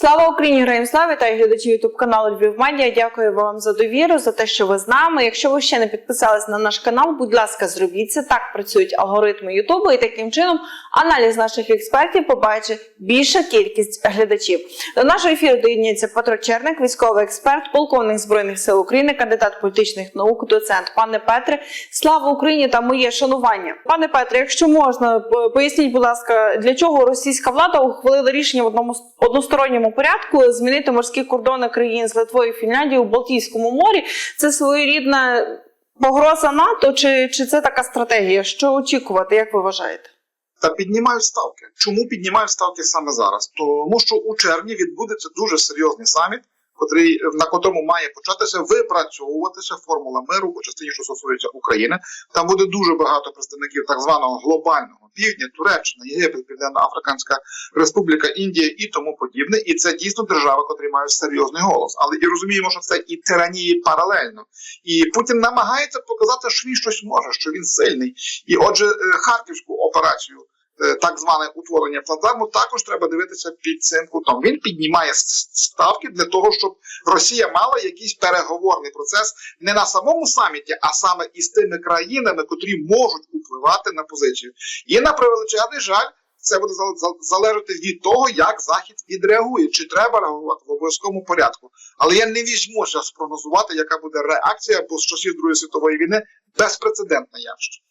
Слава Україні, героям слава та глядачі Ютуб каналу Львів Медіа. Дякую вам за довіру, за те, що ви з нами. Якщо ви ще не підписались на наш канал, будь ласка, зробіть це. Так працюють алгоритми Ютубу, і таким чином аналіз наших експертів побачить більша кількість глядачів. До нашого ефіру доєднується Петро Черник, військовий експерт, полковник збройних сил України, кандидат політичних наук, доцент. Пане Петре, слава Україні та моє шанування. Пане Петре, якщо можна, поясніть, будь ласка, для чого російська влада ухвалила рішення в одному с- порядку змінити морські кордони країн з Литвою Фінляндією у Балтійському морі? Це своєрідна погроза НАТО, чи, чи це така стратегія? Що очікувати, як ви вважаєте? та піднімають ставки. Чому піднімають ставки саме зараз? Тому що у червні відбудеться дуже серйозний саміт, котрий на котрому має початися випрацьовуватися формула миру у частині, що стосується України. Там буде дуже багато представників так званого глобального півдня, Туреччина, Єгипет, Південна Африканська Республіка, Індія і тому подібне. І це дійсно держави, котрі мають серйозний голос. Але і розуміємо, що це і тиранії паралельно. І Путін намагається показати, що він щось може, що він сильний. І отже, е, харківську операцію. Е, Так зване утворення плацдарму також треба дивитися під цим кутом. Він піднімає ставки для того, щоб Росія мала якийсь переговорний процес не на самому саміті, а саме із тими країнами, котрі можуть впливати на позицію. І на превеличезний жаль, це буде зал- зал- залежати від того, як захід відреагує, чи треба реагувати в обов'язковому порядку. Але я не візьмуся спрогнозувати, яка буде реакція, бо з часів Другої світової війни безпрецедентна явище.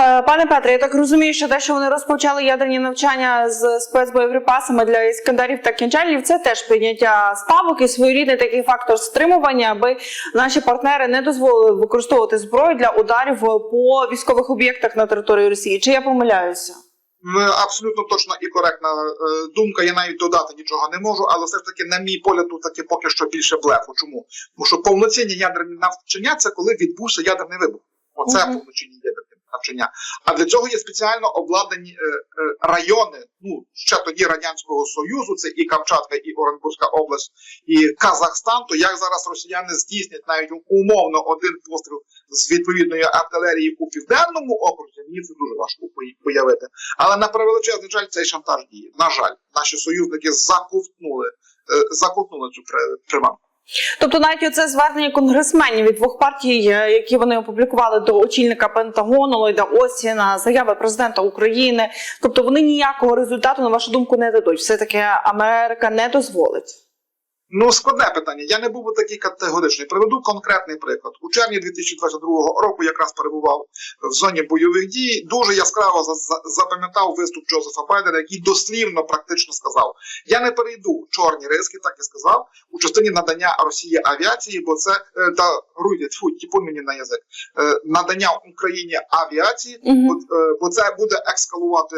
Е, Пане Петре, я так розумію, що те, що вони розпочали ядерні навчання з спецбоєприпасами для іскандерів та кінжалів, це теж прийняття ставок і своєрідний такий фактор стримування, аби наші партнери не дозволили використовувати зброю для ударів по військових об'єктах на території Росії. Чи я помиляюся? Абсолютно точна і коректна е, думка. Я навіть додати нічого не можу, але все ж таки, на мій погляд, тут таки поки що більше блефу. Чому? Тому що повноцінні ядерні навчання це коли відбувся ядерний вибух. Оце Мгм. повноцінні ядерні навчання. А для цього є спеціально обладнані е, е, райони. Ну ще тоді радянського союзу, це і Камчатка, і Оренбурзька область, і Казахстан. То як зараз росіяни здійснять навіть умовно один постріл з відповідної артилерії у південному окрузі, мені це дуже важко уявити. Але на превеличезний жаль, цей шантаж діє. На жаль, наші союзники заковтнули, е, заковтнули цю при- приманку. Тобто, навіть оце звернення конгресменів від двох партій, е, які вони опублікували до очільника Пентагону Ллойда Осіна, заяви президента України. Тобто вони ніякого результату, на вашу думку, не дадуть. Все таки Америка не дозволить. Ну, складне питання. Я не був би такий категоричний. Приведу конкретний приклад. У червні 2022 року якраз перебував в зоні бойових дій. Дуже яскраво за- за- запам'ятав виступ Джозефа Байдена, який дослівно практично сказав: Я не перейду чорні риски, так і сказав, у частині надання Росії авіації, бо це е, та руйде, тьфу, тіпун мені на язик. Е, надання Україні авіації, Мгм. бо, е, бо це буде екскалувати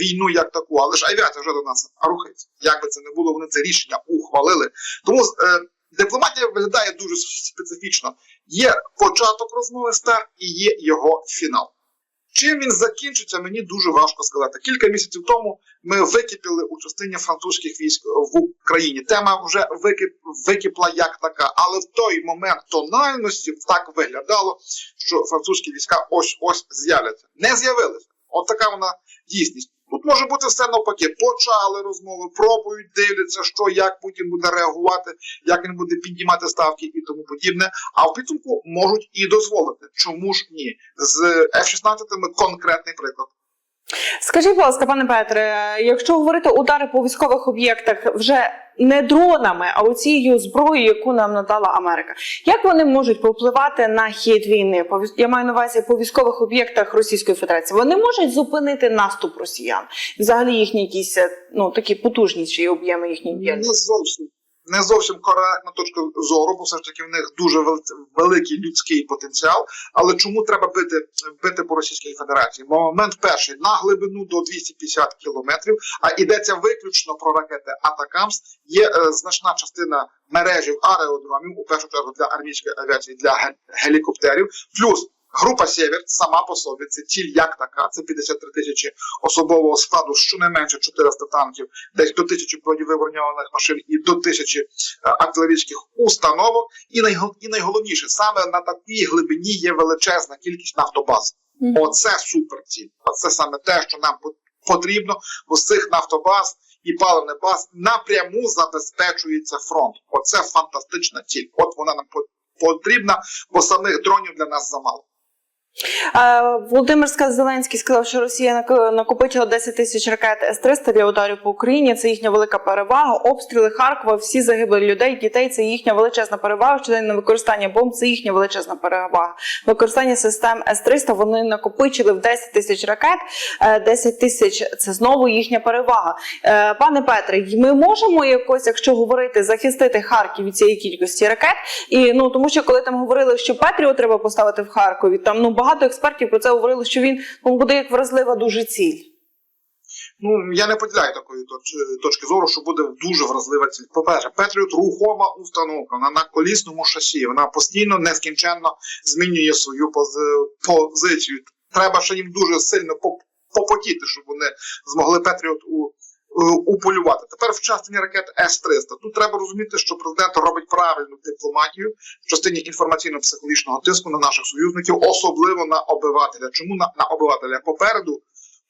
війну як таку, але ж авіація вже до нас рухається. Як би це не було, вони це рішення ухвалили. Тому е, дипломатія виглядає дуже специфічно. Є початок розмови стар і є його фінал. Чим він закінчиться, мені дуже важко сказати. Кілька місяців тому ми википіли у частині французьких військ в Україні. Тема вже викип, википла як така, але в той момент тональності так виглядало, що французькі війська ось ось з'являться. Не з'явилися. От така вона дійсність. Може бути все навпаки. Почали розмови, пробують, дивляться, що як Путін буде реагувати, як він буде піднімати ставки і тому подібне. А в підсумку можуть і дозволити. Чому ж ні? З F-16 конкретний приклад. Скажіть, будь ласка, пане Петре, якщо говорити удари по військових об'єктах вже не дронами, а оцією зброєю, яку нам надала Америка, як вони можуть повпливати на хід війни? Я маю на увазі по військових об'єктах Російської Федерації. Вони можуть зупинити наступ росіян, взагалі їхні якісь е, ну такі потужніші об'єми їхньої Не діяльності. зовсім. Не зовсім коректна точка зору, бо все ж таки в них дуже великий людський потенціал. Але чому треба бити, бити по Російській Федерації? Момент перший на глибину до 250 кілометрів, а йдеться виключно про ракети Атакамс. Є е, значна частина мережів аеродромів, у першу чергу для армійської авіації, для ге- гелікоптерів. Плюс група Сєвєр сама по собі це ціль як така. Це 53 тисячі особового складу, щонайменше 400 танків, десь до тисячі броньованих машин і до тисячі е, артилерійських установок. І, найгол- і найголовніше, саме на такій глибині є величезна кількість нафтобаз. Оце суперціль. Оце саме те, що нам потрібно, бо з цих нафтобаз і паливний баз напряму забезпечується фронт. Оце фантастична ціль. От вона нам по- потрібна, бо самих дронів для нас замало. Е, Володимир Зеленський сказав, що Росія накопичила 10 тисяч ракет С-300 для ударів по Україні. Це їхня велика перевага. Обстріли Харкова, всі загибли людей, дітей. Це їхня величезна перевага. Щоденне використання бомб це їхня величезна перевага. Використання систем С-300 вони накопичили в 10 тисяч ракет. Е, 10 тисяч це знову їхня перевага. Е, Пане Петре, ми можемо якось, якщо говорити, захистити Харків від цієї кількості ракет. І ну тому, що коли там говорили, що Петріо треба поставити в Харкові, там ну багато експертів про це говорили, що він ну, буде як вразлива дуже ціль. Ну я не поділяю такої точки зору, що буде дуже вразлива ціль. По-перше, Петріот рухома установка вона на колісному шасі. Вона постійно нескінченно змінює свою пози- позицію. Треба ще їм дуже сильно поп- попотіти, щоб вони змогли Петріот у. Е, Уполювати тепер в частині ракет С-300. Тут треба розуміти, що президент робить правильну дипломатію в частині інформаційно-психологічного тиску на наших союзників, особливо на обивателя. Чому на, на обивателя? Попереду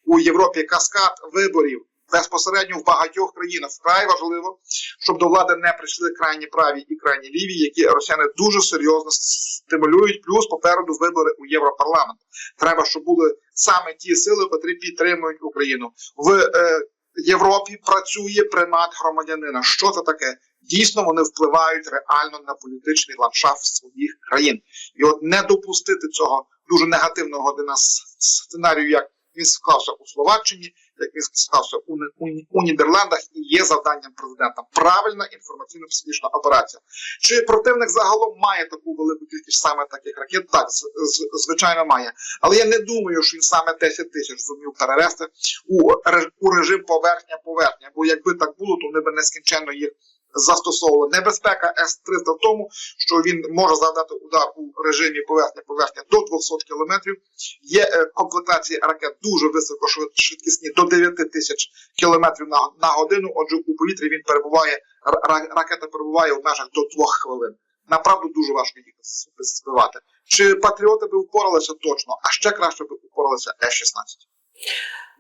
у Європі каскад виборів безпосередньо в багатьох країнах. Вкрай важливо, щоб до влади не прийшли крайні праві і крайні ліві, які росіяни дуже серйозно стимулюють. Плюс попереду вибори у Європарламент. Треба, щоб були саме ті сили, котрі підтримують Україну в е, Європі. Працює примат громадянина. Що це таке? Дійсно, вони впливають реально на політичний ландшафт своїх країн, і от не допустити цього дуже негативного для нас сценарію, як він склався у Словаччині, як він склався у, у, у Нідерландах, і є завданням президента. Правильна інформаційно-психологічна операція. Чи противник загалом має таку велику кількість саме таких ракет? Так, з- з- звичайно, має. Але я не думаю, що він саме 10 тисяч зумів перевести у, у режим поверхня-поверхня. Бо якби так було, то вони б нескінченно їх застосовували. Небезпека С-300 в тому, що він може завдати удар у режимі поверхня-поверхня до 200 кілометрів. Є е, комплектації ракет дуже високошвидкісні, до 9 тисяч кілометрів на, годину. Отже, у повітрі він перебуває, ра- ра- ракета перебуває в межах до 2 хвилин. Направду дуже важко їх збивати. Чи патріоти би впоралися точно, а ще краще би впоралися С-16.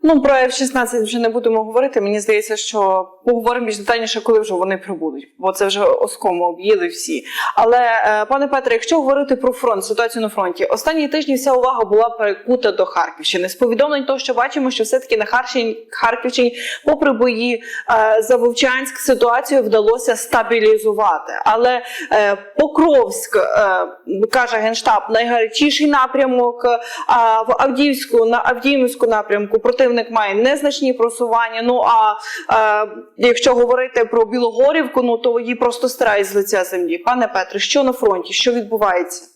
Ну про F-16 вже не будемо говорити. Мені здається, що поговоримо більш детальніше, коли вже вони прибудуть, бо це вже оскому об'їли всі. Але е, пане Петре, якщо говорити про фронт, ситуацію на фронті, останні тижні вся увага була перекута до Харківщини. З повідомлень того, що бачимо, що все таки на Харківщині, попри бої е, за Вовчанськ, ситуацію вдалося стабілізувати. Але е, Покровськ каже генштаб, найгарячіший напрямок. А в Авдіївську на Авдіївську напрямку противник має незначні просування. Ну а е, якщо говорити про Білогорівку, ну то її просто стирають з лиця землі. Пане Петре, що на фронті? Що відбувається?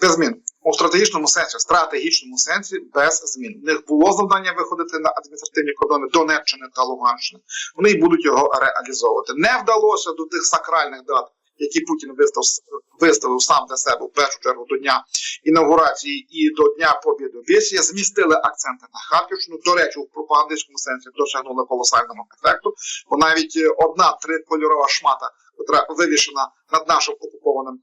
без змін. У стратегічному сенсі, в стратегічному сенсі без змін. У них було завдання виходити на адміністративні кордони Донеччини та Луганщини. Вони й будуть його реалізовувати. Не вдалося до тих сакральних дат, які Путін вистав, виставив сам для себе в першу чергу до дня інаугурації і до Дня Побєди в Бєсі, змістили акценти на Харківщину. До речі, у пропагандистському сенсі досягнули колосального ефекту, бо навіть одна трикольорова шмата, яка вивішена над нашим окупованим е,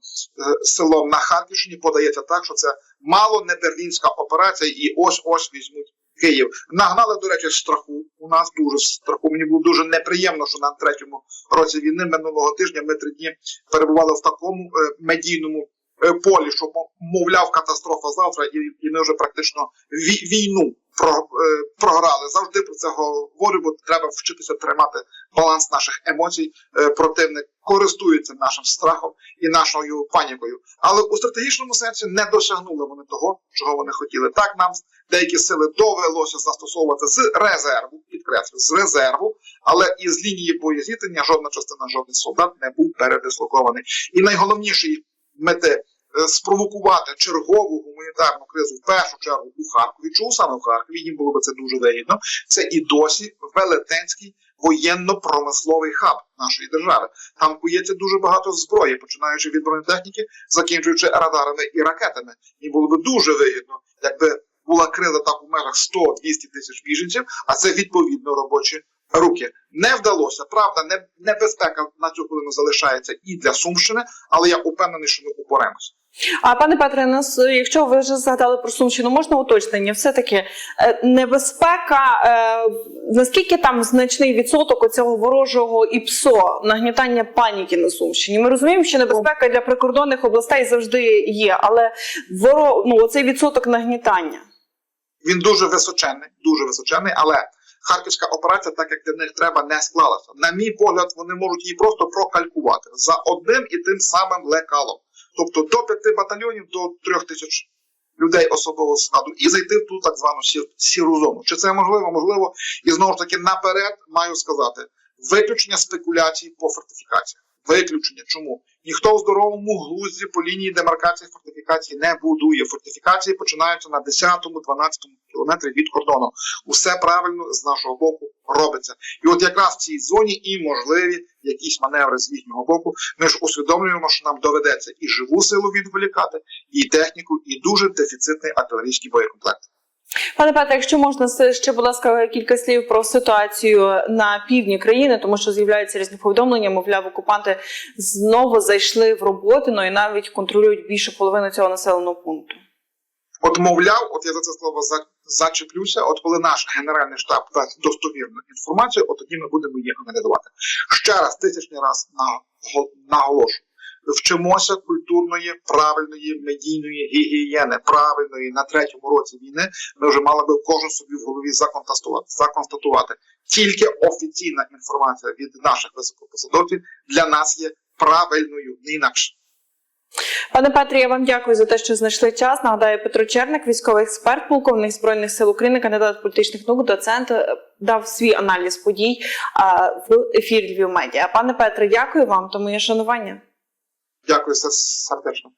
селом на Харківщині, подається так, що це мало не берлінська операція, і ось ось візьмуть. Київ нагнали, до речі, страху. У нас дуже страху. Мені було дуже неприємно, що на третьому році війни минулого тижня ми три дні перебували в такому е, медійному е, полі, що мо- мовляв катастрофа завтра, і, і ми вже практично ві- війну про, е, програли. Завжди про це говорю, бо треба вчитися тримати баланс наших емоцій. Е, противник користується нашим страхом і нашою панікою. Але у стратегічному сенсі не досягнули вони того, чого вони хотіли. Так нам деякі сили довелося застосовувати з резерву, підкреслю, з резерву, але із лінії боєзіткнення жодна частина, жоден солдат не був передислокований. І найголовніші мети спровокувати чергову гуманітарну кризу в першу чергу у Харкові. Чому саме в Харкові? Їм було би це дуже вигідно. Це і досі велетенський воєнно-промисловий хаб нашої держави. Там кується дуже багато зброї, починаючи від бронетехніки, закінчуючи радарами і ракетами. Їм було би дуже вигідно, якби була криза так у межах 100-200 тисяч біженців, а це відповідно робочі руки. Не вдалося. Правда, не, небезпека на цю хвилину залишається і для Сумщини, але я упевнений, що ми упораємося. А пане Петре, нас, е, якщо ви вже згадали про Сумщину, можна уточнення? Все таки небезпека. Е, наскільки там значний відсоток оцього ворожого ІПСО, нагнітання паніки на Сумщині? Ми розуміємо, що небезпека для прикордонних областей завжди є, але воро, ну, оцей відсоток нагнітання. Він дуже височений, дуже височений, але харківська операція, так як для них треба, не склалася. На мій погляд, вони можуть її просто прокалькувати за одним і тим самим лекалом. Тобто до п'яти батальйонів до трьох тисяч людей особового складу і зайти в ту так звану сі- сіру зону. Чи це можливо? Можливо, і знову ж таки наперед маю сказати виключення спекуляцій по фортифікаціях. Виключення. Чому? Ніхто в здоровому глузді по лінії демаркації фортифікації не будує. Фортифікації починаються на 10-12 кілометрі від кордону. Усе правильно з нашого боку робиться. І от якраз в цій зоні і можливі якісь маневри з їхнього боку. Ми ж усвідомлюємо, що нам доведеться і живу силу відволікати, і техніку, і дуже дефіцитний артилерійський боєкомплект. Пане Петре, якщо можна ще, будь ласка, кілька слів про ситуацію на півдні країни, тому що з'являються різні повідомлення, мовляв, окупанти знову зайшли в роботи, ну і навіть контролюють більше половини цього населеного пункту. От мовляв, от я за це слово зачеплюся. От коли наш генеральний штаб дасть достовірну інформацію, от тоді ми будемо її аналізувати. Ще раз, тисячний раз наго- наголошую. Вчимося культурної, правильної, медійної гігієни, правильної на третьому році війни. Ми вже мали би кожен собі в голові законстатувати. законстатувати. Тільки офіційна інформація від наших високопосадовців для нас є правильною, не інакше. Пане Петрі, я вам дякую за те, що знайшли час. Нагадаю, Петро Черник, військовий експерт, полковник збройних сил України, кандидат політичних наук, доцент, е, дав свій аналіз подій в ефірі Львів Медіа. Пане Петре, дякую вам. То моє шанування. Дякую сердечно.